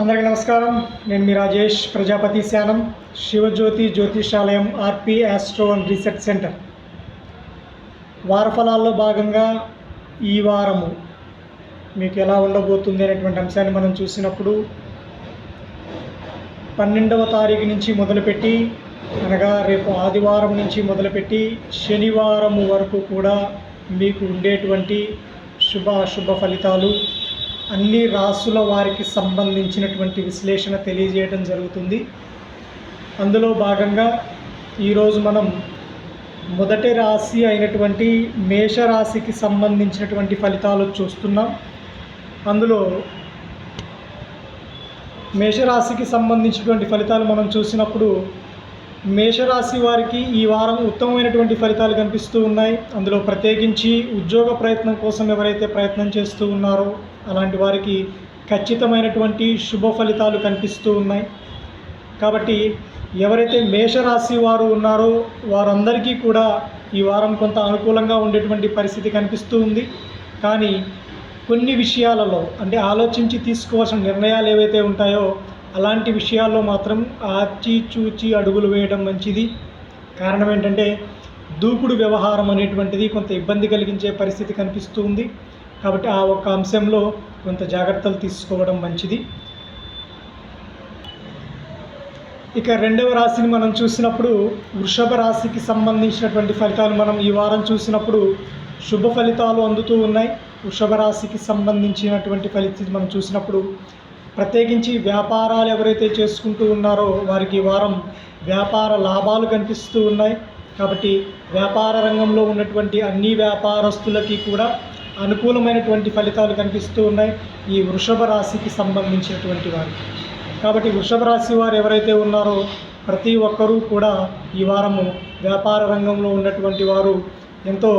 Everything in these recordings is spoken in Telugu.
అందరికీ నమస్కారం. నేను మీ Rajesh Prajapati Shanam Shivajyothi Jyothishalayam R P astro and research centre. వారఫలాల్లో భాగంగా ఈ వారము మీకు ఎలా ఉండబోతుంది అనేటువంటి అంశాన్ని మనం చూసినప్పుడు పన్నెండవ తారీఖు నుంచి మొదలుపెట్టి అనగా రేపు ఆదివారం నుంచి మొదలుపెట్టి శనివారం వరకు కూడా మీకు ఉండేటువంటి శుభ అశుభ ఫలితాలు అన్ని రాసుల వారికి సంబంధించినటువంటి విశ్లేషణ తెలియజేయడం జరుగుతుంది. అందులో భాగంగా ఈరోజు మనం మొదటి రాశి అయినటువంటి మేషరాశికి సంబంధించినటువంటి ఫలితాలు చూస్తున్నాం. అందులో మేషరాశికి సంబంధించినటువంటి ఫలితాలు మనం చూసినప్పుడు మేషరాశి వారికి ఈ వారం ఉత్తమమైనటువంటి ఫలితాలు కనిపిస్తూ ఉన్నాయి. అందులో ప్రత్యేకించి ఉద్యోగ ప్రయత్నం కోసం ఎవరైతే ప్రయత్నం చేస్తూ ఉన్నారో అలాంటి వారికి ఖచ్చితమైనటువంటి శుభ ఫలితాలు కనిపిస్తూ ఉన్నాయి. కాబట్టి ఎవరైతే మేషరాశి వారు ఉన్నారో వారందరికీ కూడా ఈ వారం కొంత అనుకూలంగా ఉండేటువంటి పరిస్థితి కనిపిస్తూ ఉంది. కానీ కొన్ని విషయాలలో అంటే ఆలోచించి తీసుకోవాల్సిన నిర్ణయాలు ఏవైతే ఉంటాయో అలాంటి విషయాల్లో మాత్రం ఆచి చూచి అడుగులు వేయడం మంచిది. కారణం ఏంటంటే దూకుడు వ్యవహారం అనేటువంటిది కొంత ఇబ్బంది కలిగించే పరిస్థితి కనిపిస్తూ ఉంది. కాబట్టి ఆ ఒక్క అంశంలో కొంత జాగ్రత్తలు తీసుకోవడం మంచిది. ఇక రెండవ రాశిని మనం చూసినప్పుడు వృషభ రాశికి సంబంధించినటువంటి ఫలితాలు మనం ఈ వారం చూసినప్పుడు శుభ ఫలితాలు అందుతూ ఉన్నాయి. వృషభ రాశికి సంబంధించినటువంటి ఫలితం మనం చూసినప్పుడు ప్రత్యేకించి వ్యాపారాలు ఎవరైతే చేసుకుంటూ ఉన్నారో వారికి ఈ వారం వ్యాపార లాభాలు కనిపిస్తూ ఉన్నాయి. కాబట్టి వ్యాపార రంగంలో ఉన్నటువంటి అన్ని వ్యాపారస్తులకి కూడా అనుకూలమైనటువంటి ఫలితాలు కనిపిస్తూ ఉన్నాయి ఈ వృషభ రాశికి సంబంధించినటువంటి వారు. కాబట్టి వృషభ రాశి వారు ఎవరైతే ఉన్నారో ప్రతి ఒక్కరూ కూడా ఈ వారము వ్యాపార రంగంలో ఉన్నటువంటి వారు ఎంతో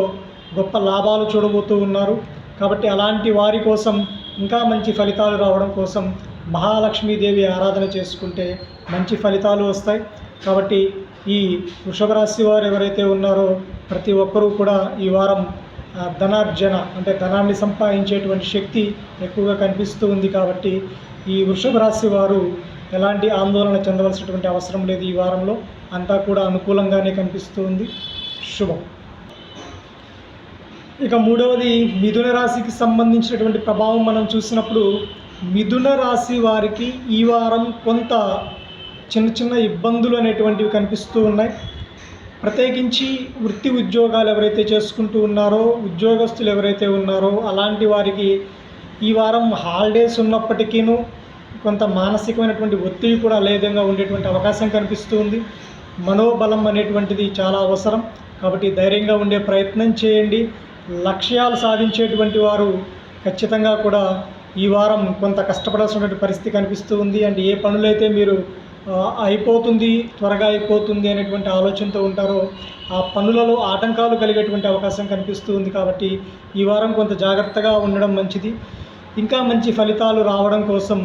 గొప్ప లాభాలు చూడబోతూ ఉన్నారు. కాబట్టి అలాంటి వారి కోసం ఇంకా మంచి ఫలితాలు రావడం కోసం మహాలక్ష్మీదేవి ఆరాధన చేసుకుంటే మంచి ఫలితాలు వస్తాయి. కాబట్టి ఈ వృషభ రాశి వారు ఎవరైతే ఉన్నారో ప్రతి ఒక్కరూ కూడా ఈ వారం ధనార్జన అంటే ధనాన్ని సంపాదించేటువంటి శక్తి ఎక్కువగా కనిపిస్తూ ఉంది కాబట్టి ఈ వృషభ రాశి వారు ఎలాంటి ఆందోళన చెందవలసినటువంటి అవసరం లేదు ఈ వారంలో. అంతా కూడా అనుకూలంగానే కనిపిస్తూ ఉంది. శుభం. ఇక మూడవది మిథున రాశికి సంబంధించినటువంటి ప్రభావం మనం చూసినప్పుడు మిథున రాశి వారికి ఈ వారం కొంత చిన్న చిన్న ఇబ్బందులు అనేటువంటివి కనిపిస్తూ ఉన్నాయి. ప్రత్యేకించి వృత్తి ఉద్యోగాలు ఎవరైతే చేసుకుంటూ ఉన్నారో ఉద్యోగస్తులు ఎవరైతే ఉన్నారో అలాంటి వారికి ఈ వారం హాలిడేస్ ఉన్నప్పటికీను కొంత మానసికమైనటువంటి ఒత్తిడి కూడా లేదంగా ఉండేటువంటి అవకాశం కనిపిస్తూ ఉంది మనోబలం అనేటువంటిది చాలా అవసరం. కాబట్టి ధైర్యంగా ఉండే ప్రయత్నం చేయండి. లక్ష్యాలు సాధించేటువంటి వారు ఖచ్చితంగా కూడా ఈ వారం కొంత కష్టపడాల్సినటువంటి పరిస్థితి కనిపిస్తూ ఉంది. అండ్ ఏ పనులైతే మీరు అయిపోతుంది త్వరగా అయిపోతుంది అనేటువంటి ఆలోచనతో ఉంటారో ఆ పనులలో ఆటంకాలు కలిగేటువంటి అవకాశం కనిపిస్తూ ఉంది కాబట్టి ఈ వారం కొంత జాగ్రత్తగా ఉండడం మంచిది. ఇంకా మంచి ఫలితాలు రావడం కోసం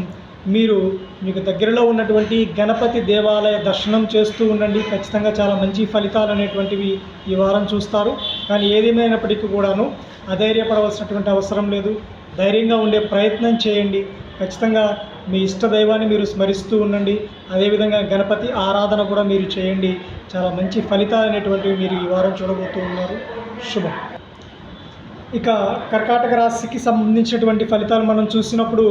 మీరు మీకు దగ్గరలో ఉన్నటువంటి గణపతి దేవాలయ దర్శనం చేస్తూ ఉండండి. ఖచ్చితంగా చాలా మంచి ఫలితాలు అనేటువంటివి ఈ వారం చూస్తారు. కానీ ఏదేమైనప్పటికీ కూడాను అధైర్యపడవలసినటువంటి అవసరం లేదు. ధైర్యంగా ఉండే ప్రయత్నం చేయండి. ఖచ్చితంగా మీ ఇష్ట దైవాన్ని మీరు స్మరిస్తూ ఉండండి. అదేవిధంగా గణపతి ఆరాధన కూడా మీరు చేయండి. చాలా మంచి ఫలితాలు అనేటువంటివి మీరు ఈ వారం చూడబోతూ ఉన్నారు. శుభం. ఇక కర్కాటక రాశికి సంబంధించినటువంటి ఫలితాలు మనం చూసినప్పుడు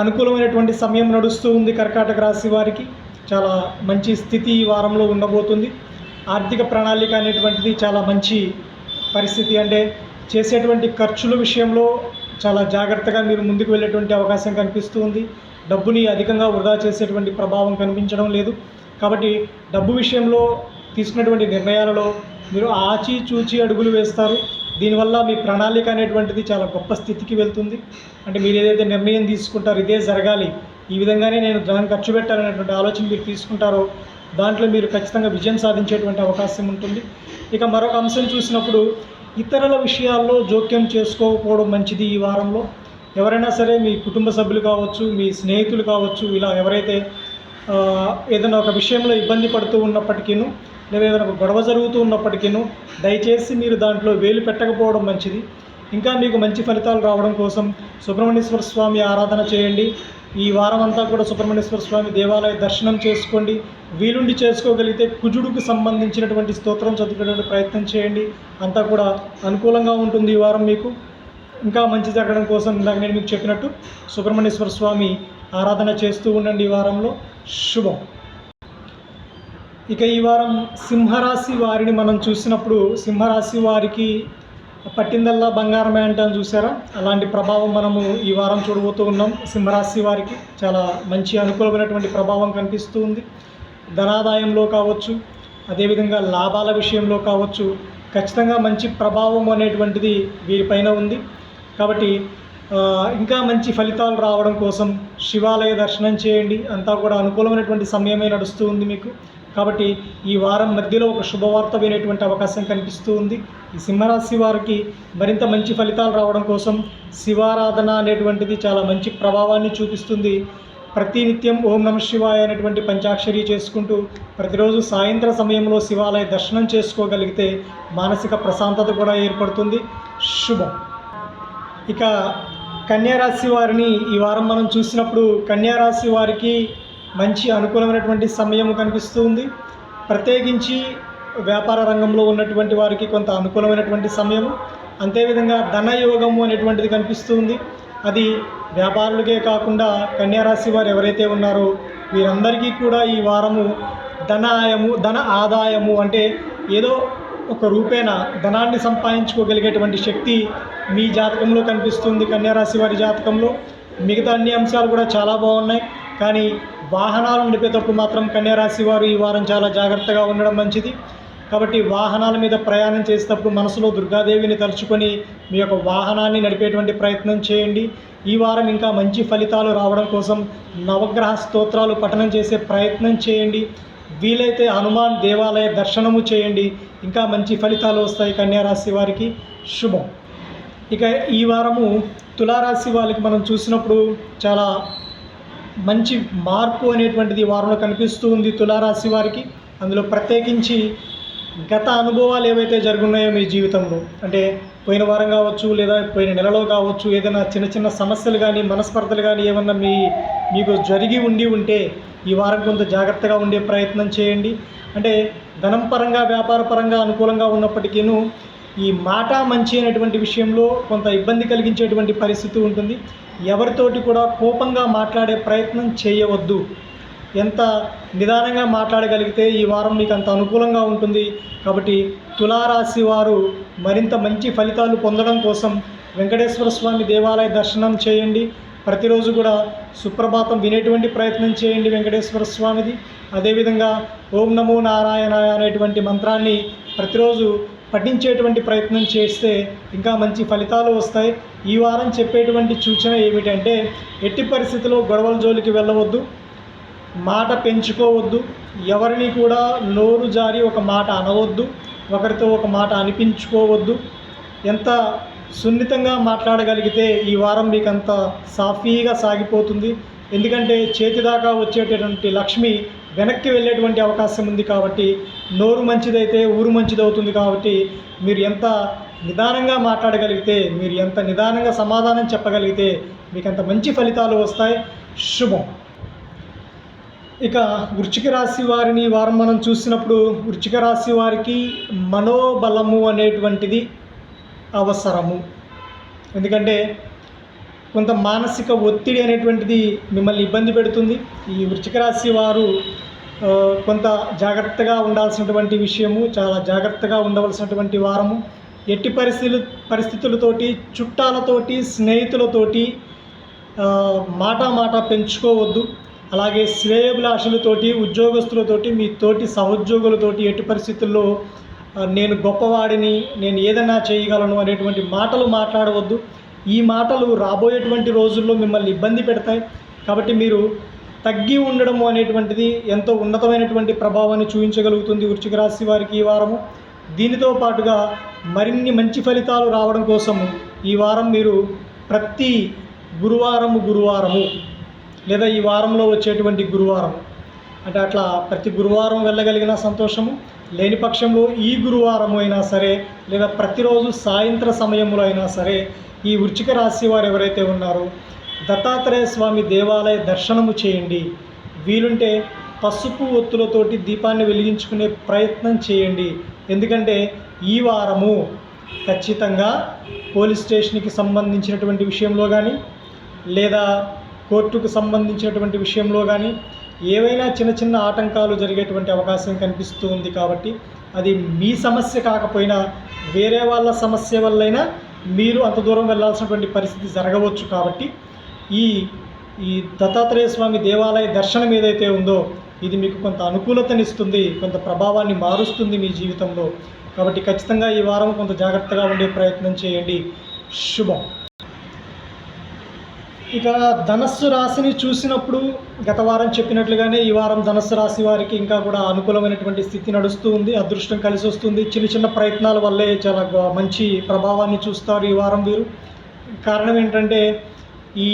అనుకూలమైనటువంటి సమయం నడుస్తూ ఉంది కర్కాటక రాశి వారికి. చాలా మంచి స్థితి ఈ వారంలో ఉండబోతుంది. ఆర్థిక ప్రణాళిక అనేటువంటిది చాలా మంచి పరిస్థితి. అంటే చేసేటువంటి ఖర్చుల విషయంలో చాలా జాగ్రత్తగా మీరు ముందుకు వెళ్ళేటువంటి అవకాశం కనిపిస్తూ ఉంది. డబ్బుని అధికంగా వృధా చేసేటువంటి ప్రభావం కనిపించడం లేదు. కాబట్టి డబ్బు విషయంలో తీసుకున్నటువంటి నిర్ణయాలలో మీరు ఆచి చూచి అడుగులు వేస్తారు. దీనివల్ల మీ ప్రణాళిక అనేటువంటిది చాలా గొప్ప స్థితికి వెళ్తుంది. అంటే మీరు ఏదైతే నిర్ణయం తీసుకుంటారో ఇదే జరగాలి. ఈ విధంగానే నేను ధనం ఖర్చు పెట్టాలనేటువంటి ఆలోచన మీరు తీసుకుంటారో దాంట్లో మీరు ఖచ్చితంగా విజయం సాధించేటువంటి అవకాశం ఉంటుంది. ఇక మరొక అంశం చూసినప్పుడు ఇతరుల విషయాల్లో జోక్యం చేసుకోకపోవడం మంచిది ఈ వారంలో. ఎవరైనా సరే మీ కుటుంబ సభ్యులు కావచ్చు మీ స్నేహితులు కావచ్చు ఇలా ఎవరైతే ఏదైనా ఒక విషయంలో ఇబ్బంది పడుతూ ఉన్నప్పటికీను లేదా ఏదైనా ఒక గొడవ జరుగుతూ ఉన్నప్పటికీను దయచేసి మీరు దాంట్లో వేలు పెట్టకపోవడం మంచిది. ఇంకా మీకు మంచి ఫలితాలు రావడం కోసం సుబ్రహ్మణ్యేశ్వర స్వామి ఆరాధన చేయండి. ఈ వారం అంతా కూడా సుబ్రహ్మణ్యేశ్వర స్వామి దేవాలయ దర్శనం చేసుకోండి. వీలుండి చేసుకోగలిగితే కుజుడుకు సంబంధించినటువంటి స్తోత్రం చదువుకునేటువంటి ప్రయత్నం చేయండి. అంతా కూడా అనుకూలంగా ఉంటుంది ఈ వారం మీకు. ఇంకా మంచి జరగడం కోసం ఇందాక నేను మీకు చెప్పినట్టు సుబ్రహ్మణ్యేశ్వర స్వామి ఆరాధన చేస్తూ ఉండండి ఈ వారంలో. శుభం. ఇక ఈ వారం సింహరాశి వారిని మనం చూసినప్పుడు సింహరాశి వారికి పట్టిందల్లా బంగారమే అంటాం చూసారా? అలాంటి ప్రభావం మనము ఈ వారం చూడబోతూ ఉన్నాం. సింహరాశి వారికి చాలా మంచి అనుకూలమైనటువంటి ప్రభావం కనిపిస్తూ ఉంది. ధనాదాయంలో కావచ్చు అదేవిధంగా లాభాల విషయంలో కావచ్చు ఖచ్చితంగా మంచి ప్రభావం అనేటువంటిది వీరిపైన ఉంది. కాబట్టి ఇంకా మంచి ఫలితాలు రావడం కోసం శివాలయ దర్శనం చేయండి. అంతా కూడా అనుకూలమైనటువంటి సమయమే నడుస్తూ ఉంది మీకు. కాబట్టి ఈ వారం మధ్యలో ఒక శుభవార్త వినేటువంటి అవకాశం కనిపిస్తూ ఉంది. ఈ సింహరాశి వారికి మరింత మంచి ఫలితాలు రావడం కోసం శివారాధన అనేటువంటిది చాలా మంచి ప్రభావాన్ని చూపిస్తుంది. ప్రతినిత్యం ఓం నమ శివాయ అనేటువంటి పంచాక్షరి చేసుకుంటూ ప్రతిరోజు సాయంత్ర సమయంలో శివాలయ దర్శనం చేసుకోగలిగితే మానసిక ప్రశాంతత కూడా ఏర్పడుతుంది. శుభం. ఇక కన్యారాశి వారిని ఈ వారం మనం చూసినప్పుడు కన్యారాశి వారికి మంచి అనుకూలమైనటువంటి సమయం కనిపిస్తూ ఉంది. ప్రత్యేకించి వ్యాపార రంగంలో ఉన్నటువంటి వారికి కొంత అనుకూలమైనటువంటి సమయం అంతేవిధంగా ధనయోగము అనేటువంటిది కనిపిస్తూ ఉంది. అది వ్యాపారులకే కాకుండా కన్యారాశి వారు ఎవరైతే ఉన్నారో వీరందరికీ కూడా ఈ వారము ధనాయము ధన ఆదాయము అంటే ఏదో ఒక రూపేణ ధనాన్ని సంపాదించుకోగలిగేటువంటి శక్తి మీ జాతకంలో కనిపిస్తుంది కన్యారాశి వారి జాతకంలో. మిగతా అన్ని అంశాలు కూడా చాలా బాగున్నాయి. కానీ వాహనాలు నడిపేటప్పుడు మాత్రం కన్యారాశి వారు ఈ వారం చాలా జాగ్రత్తగా ఉండడం మంచిది. కాబట్టి వాహనాల మీద ప్రయాణం చేసేటప్పుడు మనసులో దుర్గాదేవిని తలుచుకొని మీ యొక్క వాహనాన్ని నడిపేటువంటి ప్రయత్నం చేయండి. ఈ వారం ఇంకా మంచి ఫలితాలు రావడం కోసం నవగ్రహ స్తోత్రాలు పఠనం చేసే ప్రయత్నం చేయండి. వీలైతే హనుమాన్ దేవాలయ దర్శనము చేయండి. ఇంకా మంచి ఫలితాలు వస్తాయి కన్యారాశి వారికి. శుభం. ఇక ఈ వారము తులారాశి వాళ్ళకి మనం చూసినప్పుడు చాలా మంచి మార్పు అనేటువంటిది వారంలో కనిపిస్తూ ఉంది తులారాశి వారికి. అందులో ప్రత్యేకించి గత అనుభవాలు ఏవైతే జరుగున్నాయో మీ జీవితంలో అంటే పోయిన వారం కావచ్చు లేదా పోయిన నెలలో కావచ్చు ఏదైనా చిన్న చిన్న సమస్యలు కానీ మనస్పర్ధలు కానీ ఏమన్నా మీ మీకు జరిగి ఉండి ఉంటే ఈ వారం కొంత జాగ్రత్తగా ఉండే ప్రయత్నం చేయండి. అంటే ధనం పరంగా వ్యాపార పరంగా అనుకూలంగా ఉన్నప్పటికీను ఈ మాట మంచి అనేటువంటి విషయంలో కొంత ఇబ్బంది కలిగించేటువంటి పరిస్థితి ఉంటుంది. ఎవరితోటి కూడా కోపంగా మాట్లాడే ప్రయత్నం చేయవద్దు. ఎంత నిదానంగా మాట్లాడగలిగితే ఈ వారం మీకు అంత అనుకూలంగా ఉంటుంది. కాబట్టి తులారాశి వారు మరింత మంచి ఫలితాలు పొందడం కోసం వెంకటేశ్వర స్వామి దేవాలయ దర్శనం చేయండి. ప్రతిరోజు కూడా సుప్రభాతం వినేటువంటి ప్రయత్నం చేయండి వెంకటేశ్వర స్వామిది. అదేవిధంగా ఓం నమో నారాయణ అనేటువంటి మంత్రాన్ని ప్రతిరోజు పఠించేటువంటి ప్రయత్నం చేస్తే ఇంకా మంచి ఫలితాలు వస్తాయి. ఈ వారం చెప్పేటువంటి సూచన ఏమిటంటే ఎట్టి పరిస్థితిలో గొడవల జోలికి వెళ్ళవద్దు మాట పెంచుకోవద్దు ఎవరిని కూడా నోరు జారి ఒక మాట అనవద్దు ఒకరితో ఒక మాట అనిపించుకోవద్దు. ఎంత సున్నితంగా మాట్లాడగలిగితే ఈ వారం మీకు అంత సాఫీగా సాగిపోతుంది. ఎందుకంటే చేతి దాకా వచ్చేటటువంటి లక్ష్మి వెనక్కి వెళ్ళేటువంటి అవకాశం ఉంది కాబట్టి నోరు మంచిదైతే ఊరు మంచిదవుతుంది కాబట్టి మీరు ఎంత నిదానంగా మాట్లాడగలిగితే మీరు ఎంత నిదానంగా సమాధానం చెప్పగలిగితే మీకు అంత మంచి ఫలితాలు వస్తాయి. శుభం. ఇక వృచ్చిక రాశి వారిని వారం మనం చూసినప్పుడు వృచ్చిక రాశి వారికి మనోబలము అనేటువంటిది అవసరము. ఎందుకంటే కొంత మానసిక ఒత్తిడి అనేటువంటిది మిమ్మల్ని ఇబ్బంది పెడుతుంది. ఈ వృచ్చిక రాశి వారు కొంత జాగ్రత్తగా ఉండాల్సినటువంటి విషయము చాలా జాగ్రత్తగా ఉండవలసినటువంటి వారము. ఎట్టి పరిస్థితులు పరిస్థితులతోటి చుట్టాలతోటి స్నేహితులతోటి మాటా మాట మాట పెంచుకోవద్దు. అలాగే శ్రేయభిలాషులతోటి ఉద్యోగస్తులతోటి మీ తోటి సహోద్యోగులతోటి ఎట్టి పరిస్థితుల్లో నేను గొప్పవాడిని నేను ఏదైనా చేయగలను అనేటువంటి మాటలు మాట్లాడవద్దు. ఈ మాటలు రాబోయేటువంటి రోజుల్లో మిమ్మల్ని ఇబ్బంది పెడతాయి. కాబట్టి మీరు తగ్గి ఉండడము అనేటువంటిది ఎంతో ఉన్నతమైనటువంటి ప్రభావాన్ని చూపించగలుగుతుంది వృశ్చిక రాశి వారికి ఈ వారము. దీనితో పాటుగా మరిన్ని మంచి ఫలితాలు రావడం కోసము ఈ వారం మీరు ప్రతి గురువారము గురువారము లేదా ఈ వారంలో వచ్చేటువంటి గురువారం అంటే అట్లా ప్రతి గురువారం వెళ్ళగలిగిన సంతోషము లేని పక్షంలో ఈ గురువారం అయినా సరే లేదా ప్రతిరోజు సాయంత్ర సమయంలో అయినా సరే ఈ వృచ్చిక రాశి వారు ఎవరైతే ఉన్నారో దత్తాత్రేయ స్వామి దేవాలయ దర్శనము చేయండి. వీలుంటే పసుపు ఒత్తులతోటి దీపాన్ని వెలిగించుకునే ప్రయత్నం చేయండి. ఎందుకంటే ఈ వారము ఖచ్చితంగా పోలీస్ స్టేషన్కి సంబంధించినటువంటి విషయంలో కానీ లేదా కోర్టుకు సంబంధించినటువంటి విషయంలో కానీ ఏవైనా చిన్న చిన్న ఆటంకాలు జరిగేటువంటి అవకాశం కనిపిస్తూ ఉంది కాబట్టి అది మీ సమస్య కాకపోయినా వేరే వాళ్ళ సమస్య వల్లైనా మీరు అంత దూరం వెళ్ళాల్సినటువంటి పరిస్థితి జరగవచ్చు కాబట్టి ఈ ఈ దత్తాత్రేయ స్వామి దేవాలయ దర్శనం ఏదైతే ఉందో ఇది మీకు కొంత అనుకూలతనిస్తుంది కొంత ప్రభావాన్ని మారుస్తుంది మీ జీవితంలో. కాబట్టి ఖచ్చితంగా ఈ వారం కొంత జాగ్రత్తగా ఉండే ప్రయత్నం చేయండి. శుభం. ఇక ధనస్సు రాశిని చూసినప్పుడు గత వారం చెప్పినట్లుగానే ఈ వారం ధనస్సు రాశి వారికి ఇంకా కూడా అనుకూలమైనటువంటి స్థితి నడుస్తూ ఉంది అదృష్టం కలిసి వస్తుంది. చిన్న చిన్న ప్రయత్నాల వల్లే చాలా మంచి ప్రభావాన్ని చూస్తారు ఈ వారం వీరు. కారణం ఏంటంటే ఈ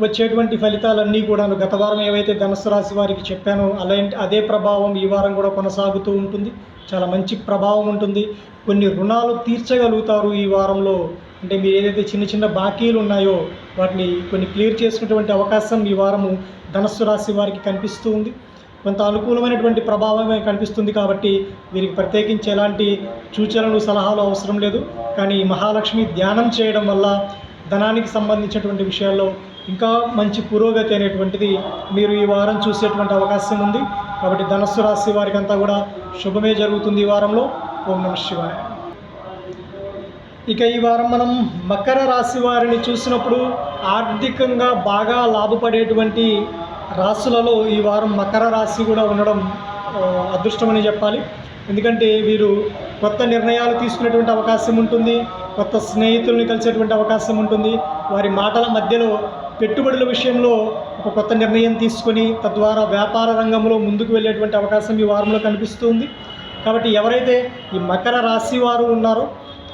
వచ్చేటువంటి ఫలితాలన్నీ కూడా గత వారం ఏవైతే ధనస్సు రాశి వారికి చెప్పానో అలాంటి అదే ప్రభావం ఈ వారం కూడా కొనసాగుతూ ఉంటుంది. చాలా మంచి ప్రభావం ఉంటుంది. కొన్ని రుణాలు తీర్చగలుగుతారు ఈ వారంలో. అంటే మీరు ఏదైతే చిన్న చిన్న బాకీలు ఉన్నాయో వాటిని కొన్ని క్లియర్ చేసుకునేటువంటి అవకాశం ఈ వారము ధనస్సు రాశి వారికి కనిపిస్తూ ఉంది. కొంత అనుకూలమైనటువంటి ప్రభావమే కనిపిస్తుంది కాబట్టి వీరికి ప్రత్యేకించి ఎలాంటి సూచనలు సలహాలు అవసరం లేదు. కానీ మహాలక్ష్మి ధ్యానం చేయడం వల్ల ధనానికి సంబంధించినటువంటి విషయాల్లో ఇంకా మంచి పురోగతి అనేటువంటిది మీరు ఈ వారం చూసేటువంటి అవకాశం ఉంది. కాబట్టి ధనస్సు రాశి వారికి అంతా కూడా శుభమే జరుగుతుంది ఈ వారంలో. ఓం నమ శివాయ. ఇక ఈ వారం మనం మకర రాశి వారిని చూసినప్పుడు ఆర్థికంగా బాగా లాభపడేటువంటి రాశులలో ఈ వారం మకర రాశి కూడా ఉండడం అదృష్టమని చెప్పాలి. ఎందుకంటే వీరు కొత్త నిర్ణయాలు తీసుకునేటువంటి అవకాశం ఉంటుంది కొత్త స్నేహితుల్ని కలిసేటువంటి అవకాశం ఉంటుంది. వారి మాటల మధ్యలో పెట్టుబడుల విషయంలో ఒక కొత్త నిర్ణయం తీసుకొని తద్వారా వ్యాపార రంగంలో ముందుకు వెళ్ళేటువంటి అవకాశం ఈ వారంలో కనిపిస్తుంది కాబట్టి ఎవరైతే ఈ మకర రాశి వారు ఉన్నారో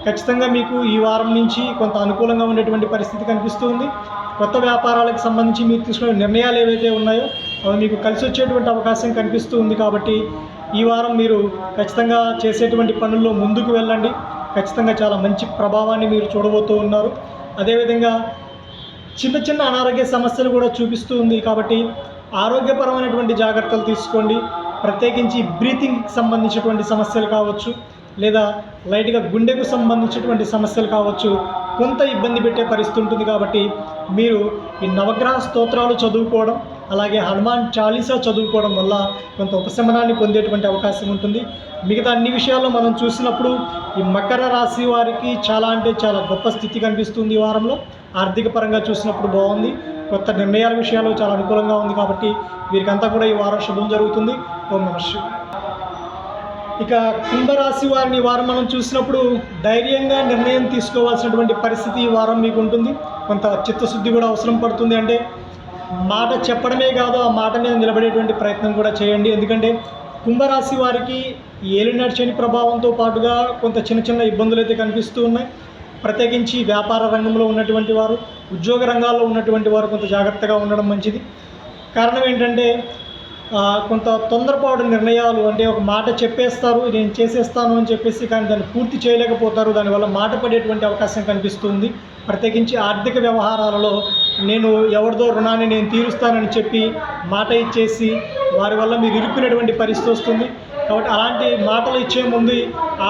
ఖచ్చితంగా మీకు ఈ వారం నుంచి కొంత అనుకూలంగా ఉండేటువంటి పరిస్థితి కనిపిస్తూ ఉంది. కొత్త వ్యాపారాలకు సంబంధించి మీరు తీసుకునే నిర్ణయాలు ఏవైతే ఉన్నాయో అవి మీకు కలిసి వచ్చేటువంటి అవకాశం కనిపిస్తూ ఉంది కాబట్టి ఈ వారం మీరు ఖచ్చితంగా చేసేటువంటి పనుల్లో ముందుకు వెళ్ళండి. ఖచ్చితంగా చాలా మంచి ప్రభావాన్ని మీరు చూడబోతూ ఉన్నారు. అదేవిధంగా చిన్న చిన్న అనారోగ్య సమస్యలు కూడా చూపిస్తూ ఉంది కాబట్టి ఆరోగ్యపరమైనటువంటి జాగ్రత్తలు తీసుకోండి. ప్రత్యేకించి బ్రీతింగ్కి సంబంధించినటువంటి సమస్యలు కావచ్చు లేదా లైట్గా గుండెకు సంబంధించినటువంటి సమస్యలు కావచ్చు కొంత ఇబ్బంది పెట్టే పరిస్థితి ఉంటుంది కాబట్టి మీరు ఈ నవగ్రహ స్తోత్రాలు చదువుకోవడం అలాగే హనుమాన్ చాలీసా చదువుకోవడం వల్ల కొంత ఉపశమనాన్ని పొందేటువంటి అవకాశం ఉంటుంది. మిగతా అన్ని విషయాల్లో మనం చూసినప్పుడు ఈ మకర రాశి వారికి చాలా అంటే చాలా గొప్ప స్థితి కనిపిస్తుంది ఈ వారంలో. ఆర్థిక పరంగా చూసినప్పుడు బాగుంది. కొత్త నిర్ణయాల విషయాలు చాలా అనుకూలంగా ఉంది కాబట్టి వీరికంతా కూడా ఈ వారం శుభం జరుగుతుంది. ఓం నమస్కారం ఇక కుంభరాశి వారిని వారం మనం చూసినప్పుడు ధైర్యంగా నిర్ణయం తీసుకోవాల్సినటువంటి పరిస్థితి ఈ వారం మీకు ఉంటుంది. కొంత చిత్తశుద్ధి కూడా అవసరం పడుతుంది అంటే మాట చెప్పడమే కాదు ఆ మాట మీద నిలబడేటువంటి ప్రయత్నం కూడా చేయండి. ఎందుకంటే కుంభరాశి వారికి ఏలినాటి శని ప్రభావంతో పాటుగా కొంత చిన్న చిన్న ఇబ్బందులు అయితే కనిపిస్తూ ఉన్నాయి. ప్రత్యేకించి వ్యాపార రంగంలో ఉన్నటువంటి వారు ఉద్యోగ రంగాల్లో ఉన్నటువంటి వారు కొంత జాగ్రత్తగా ఉండడం మంచిది. కారణం ఏంటంటే కొంత తొందరపాటు నిర్ణయాలు అంటే ఒక మాట చెప్పేస్తారు నేను చేసేస్తాను అని చెప్పేసి కానీ దాన్ని పూర్తి చేయలేకపోతారు. దానివల్ల మాట పడేటువంటి అవకాశం కనిపిస్తుంది. ప్రత్యేకించి ఆర్థిక వ్యవహారాలలో నేను ఎవరిదో రుణాన్ని నేను తీరుస్తానని చెప్పి మాట ఇచ్చేసి వారి వల్ల మీరు ఇరుక్కునేటువంటి పరిస్థితి వస్తుంది. కాబట్టి అలాంటి మాటలు ఇచ్చే ముందు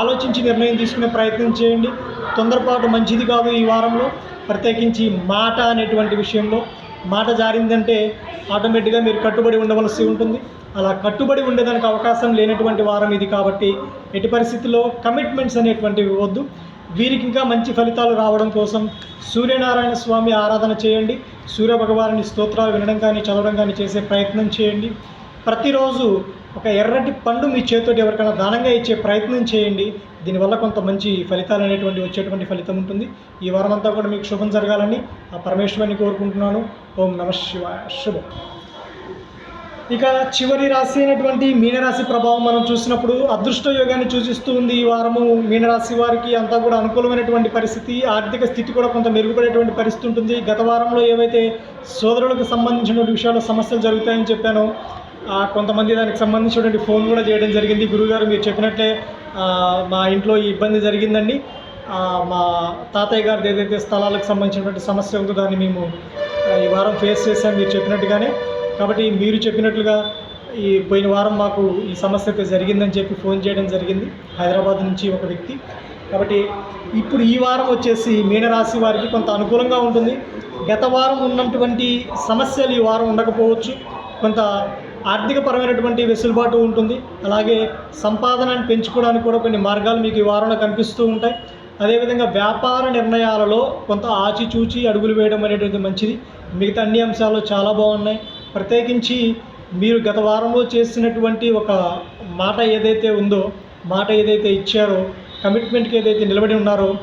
ఆలోచించి నిర్ణయం తీసుకునే ప్రయత్నం చేయండి. తొందరపాటు మంచిది కాదు ఈ వారంలో. ప్రత్యేకించి మాట అనేటువంటి విషయంలో మాట జారిందంటే ఆటోమేటిక్గా మీరు కట్టుబడి ఉండవలసి ఉంటుంది. అలా కట్టుబడి ఉండేదానికి అవకాశం లేనటువంటి వారం ఇది కాబట్టి ఎట్టి పరిస్థితుల్లో కమిట్మెంట్స్ అనేటువంటివి ఇవ్వద్దు. వీరికి ఇంకా మంచి ఫలితాలు రావడం కోసం సూర్యనారాయణ స్వామి ఆరాధన చేయండి. సూర్య భగవాని స్తోత్రాలు వినడం కానీ చదవడం కానీ చేసే ప్రయత్నం చేయండి. ప్రతిరోజు ఒక ఎర్రటి పండు మీ చేతితోటి ఎవరికైనా దానంగా ఇచ్చే ప్రయత్నం చేయండి. దీనివల్ల కొంత మంచి ఫలితాలు అనేటువంటి వచ్చేటువంటి ఫలితం ఉంటుంది. ఈ వారం అంతా కూడా మీకు శుభం జరగాలని ఆ పరమేశ్వరుని కోరుకుంటున్నాను. ఓం నమ శివాయ శుభం. ఇక చివరి రాశి అయినటువంటి మీనరాశి ప్రభావం మనం చూసినప్పుడు అదృష్ట యోగాన్ని సూచిస్తూ ఉంది ఈ వారము. మీనరాశి వారికి అంతా కూడా అనుకూలమైనటువంటి పరిస్థితి ఆర్థిక స్థితి కూడా కొంత మెరుగుపడేటువంటి పరిస్థితి ఉంటుంది. గత వారంలో ఏవైతే సోదరులకు సంబంధించినటువంటి విషయాల్లో సమస్యలు జరుగుతాయని చెప్పానో కొంతమంది దానికి సంబంధించినటువంటి ఫోన్ కూడా చేయడం జరిగింది. గురుగారు మీరు చెప్పినట్లే మా ఇంట్లో ఈ ఇబ్బంది జరిగిందండి. మా తాతయ్య గారిది ఏదైతే స్థలాలకు సంబంధించినటువంటి సమస్య ఉందో దాన్ని మేము ఈ వారం ఫేస్ చేశాం మీరు చెప్పినట్టుగానే. కాబట్టి మీరు చెప్పినట్లుగా ఈ పోయిన వారం మాకు ఈ సమస్య అయితే జరిగిందని చెప్పి ఫోన్ చేయడం జరిగింది. హైదరాబాద్ నుంచి ఒక వ్యక్తి. కాబట్టి ఇప్పుడు ఈ వారం వచ్చేసి మీనరాశి వారికి కొంత అనుకూలంగా ఉంటుంది. గత వారం ఉన్నటువంటి సమస్యలు ఈ వారం ఉండకపోవచ్చు. కొంత ఆర్థికపరమైనటువంటి వెసులుబాటు ఉంటుంది. అలాగే సంపాదనను పెంచుకోవడానికి కూడా కొన్ని మార్గాలు మీకు ఈ వారంలో కనిపిస్తూ ఉంటాయి. అదేవిధంగా వ్యాపార నిర్ణయాలలో కొంత ఆచిచూచి అడుగులు వేయడం అనేటువంటి మంచిది. మిగతా అన్ని అంశాలు చాలా బాగున్నాయి. ప్రత్యేకించి మీరు గత వారంలో చేసినటువంటి ఒక మాట ఏదైతే ఉందో మాట ఏదైతే ఇచ్చారో కమిట్మెంట్కి ఏదైతే నిలబడి ఉన్నారో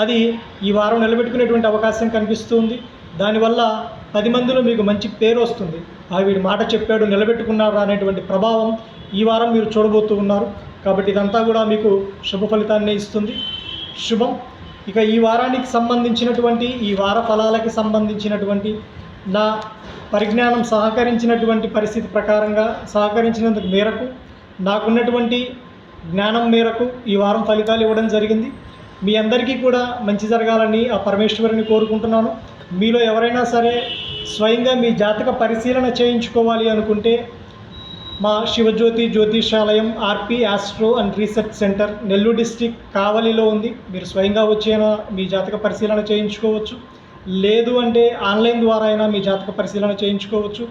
అది ఈ వారం నిలబెట్టుకునేటువంటి అవకాశం కనిపిస్తుంది. దానివల్ల పది మందిలో మీకు మంచి పేరు వస్తుంది. ఆ వీడి మాట చెప్పాడు నిలబెట్టుకున్నాడు అనేటువంటి ప్రభావం ఈ వారం మీరు చూడబోతూ ఉన్నారు. కాబట్టి ఇదంతా కూడా మీకు శుభ ఫలితాన్ని ఇస్తుంది. శుభం. ఇక ఈ వారానికి సంబంధించినటువంటి ఈ వార ఫలాలకి సంబంధించినటువంటి నా పరిజ్ఞానం సహకరించినటువంటి పరిస్థితి ప్రకారంగా సహకరించినందుకు మేరకు నాకున్నటువంటి జ్ఞానం మేరకు ఈ వారం ఫలితాలు ఇవ్వడం జరిగింది. మీ అందరికీ కూడా మంచి జరగాలని ఆ పరమేశ్వరుని కోరుకుంటున్నాను. మీలో ఎవరైనా సరే స్వయంగా మీ జాతక పరిశీలన చేయించుకోవాలి అనుకుంటే మా Shivajyothi Jyothishalayam R P astro and research centre Nellore district కావలిలో ఉంది. మీరు స్వయంగా వచ్చైనా మీ జాతక పరిశీలన చేయించుకోవచ్చు. లేదు అంటే ఆన్లైన్ ద్వారా అయినా మీ జాతక పరిశీలన చేయించుకోవచ్చు.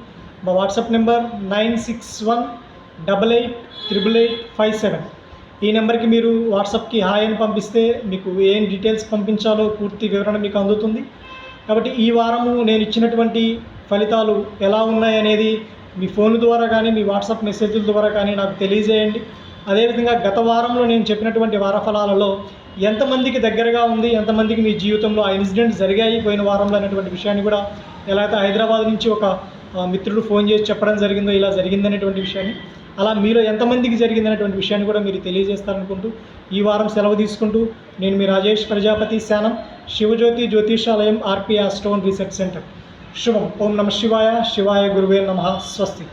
మా WhatsApp number nine six one double eight triple eight five seven. ఈ నెంబర్కి మీరు వాట్సాప్కి హాయ్ అని పంపిస్తే మీకు ఏం డీటెయిల్స్ పంపించాలో పూర్తి వివరణ మీకు అందుతుంది. కాబట్టి ఈ వారము నేను ఇచ్చినటువంటి ఫలితాలు ఎలా ఉన్నాయనేది మీ ఫోన్ ద్వారా కానీ మీ వాట్సాప్ మెసేజ్ల ద్వారా కానీ నాకు తెలియజేయండి. అదేవిధంగా గత వారంలో నేను చెప్పినటువంటి వారఫలాలలో ఎంతమందికి దగ్గరగా ఉంది ఎంతమందికి మీ జీవితంలో ఆ ఇన్సిడెంట్స్ జరిగాయి పోయిన వారంలో అనేటువంటి విషయాన్ని కూడా ఎలా అయితే హైదరాబాద్ నుంచి ఒక మిత్రుడు ఫోన్ చేసి చెప్పడం జరిగిందో ఇలా జరిగిందనేటువంటి విషయాన్ని అలా మీలో ఎంతమందికి జరిగిందనేటువంటి విషయాన్ని కూడా మీరు తెలియజేస్తారనుకుంటూ ఈ వారం సెలవు తీసుకుంటూ నేను మీ Rajesh Prajapati Shanam Sivajyothi Jyotishalayam RPR stone research centre. శుభం ఓం నమ శివాయ శివాయ గురువే నమ స్వస్తి